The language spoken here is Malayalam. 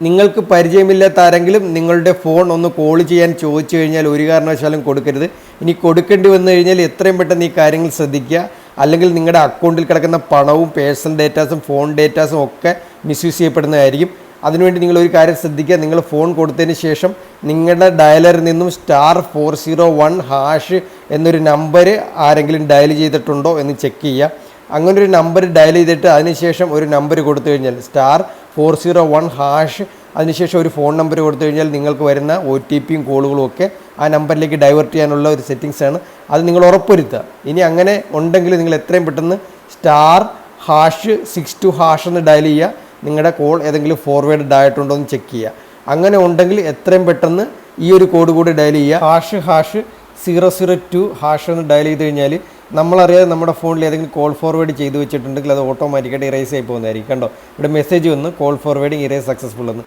നിങ്ങൾക്ക് പരിചയമില്ലാത്ത ആരെങ്കിലും നിങ്ങളുടെ ഫോൺ ഒന്ന് കോൾ ചെയ്യാൻ ചോദിച്ചു കഴിഞ്ഞാൽ ഒരു കാരണവശാലും കൊടുക്കരുത്. ഇനി കൊടുക്കേണ്ടി വന്നു കഴിഞ്ഞാൽ എത്രയും പെട്ടെന്ന് ഈ കാര്യങ്ങൾ ശ്രദ്ധിക്കുക. അല്ലെങ്കിൽ നിങ്ങളുടെ അക്കൗണ്ടിൽ കിടക്കുന്ന പണവും പേഴ്സണൽ ഡേറ്റാസും ഫോൺ ഡേറ്റാസും ഒക്കെ മിസ്യൂസ് ചെയ്യപ്പെടുന്നതായിരിക്കും. അതിനുവേണ്ടി നിങ്ങൾ ഒരു കാര്യം ശ്രദ്ധിക്കുക. നിങ്ങൾ ഫോൺ കൊടുത്തതിന് ശേഷം നിങ്ങളുടെ ഡയലറിൽ നിന്നും star four zero one hash എന്നൊരു നമ്പർ ആരെങ്കിലും ഡയൽ ചെയ്തിട്ടുണ്ടോ എന്ന് ചെക്ക് ചെയ്യുക. അങ്ങനെ ഒരു നമ്പർ ഡയൽ ചെയ്തിട്ട് അതിനുശേഷം ഒരു നമ്പർ കൊടുത്തു കഴിഞ്ഞാൽ star four zero one hash അതിനുശേഷം ഒരു ഫോൺ നമ്പർ കൊടുത്തു കഴിഞ്ഞാൽ നിങ്ങൾക്ക് വരുന്ന ഒ ടി പിയും കോളുകളും ഒക്കെ ആ നമ്പറിലേക്ക് ഡൈവേർട്ട് ചെയ്യാനുള്ള ഒരു സെറ്റിങ്സ് ആണ്. അത് നിങ്ങൾ ഉറപ്പുവരുത്തുക. ഇനി അങ്ങനെ ഉണ്ടെങ്കിൽ നിങ്ങൾ എത്രയും പെട്ടെന്ന് star hash six two hash എന്ന് ഡയൽ ചെയ്യുക. നിങ്ങളുടെ കോൾ ഏതെങ്കിലും ഫോർവേഡ് ആയിട്ടുണ്ടോ എന്ന് ചെക്ക് ചെയ്യുക. അങ്ങനെ ഉണ്ടെങ്കിൽ എത്രയും പെട്ടെന്ന് ഈ ഒരു കോഡ് കൂടി ഡയൽ ചെയ്യുക. Hash hash zero zero two hash എന്ന് ഡയൽ ചെയ്ത് കഴിഞ്ഞാൽ നമ്മളറിയാതെ നമ്മുടെ ഫോണിൽ ഏതെങ്കിലും കോൾ ഫോർവേഡ് ചെയ്ത് വെച്ചിട്ടുണ്ടെങ്കിൽ അത് ഓട്ടോമാറ്റിക്കായിട്ട് ഇറേസ് ആയി പോകുന്നതായിരിക്കും. കണ്ടോ? ഇവിടെ മെസ്സേജ് വന്ന് കോൾ ഫോർവേഡിങ് ഇറേസ് സക്സസ്ഫുൾ എന്ന്.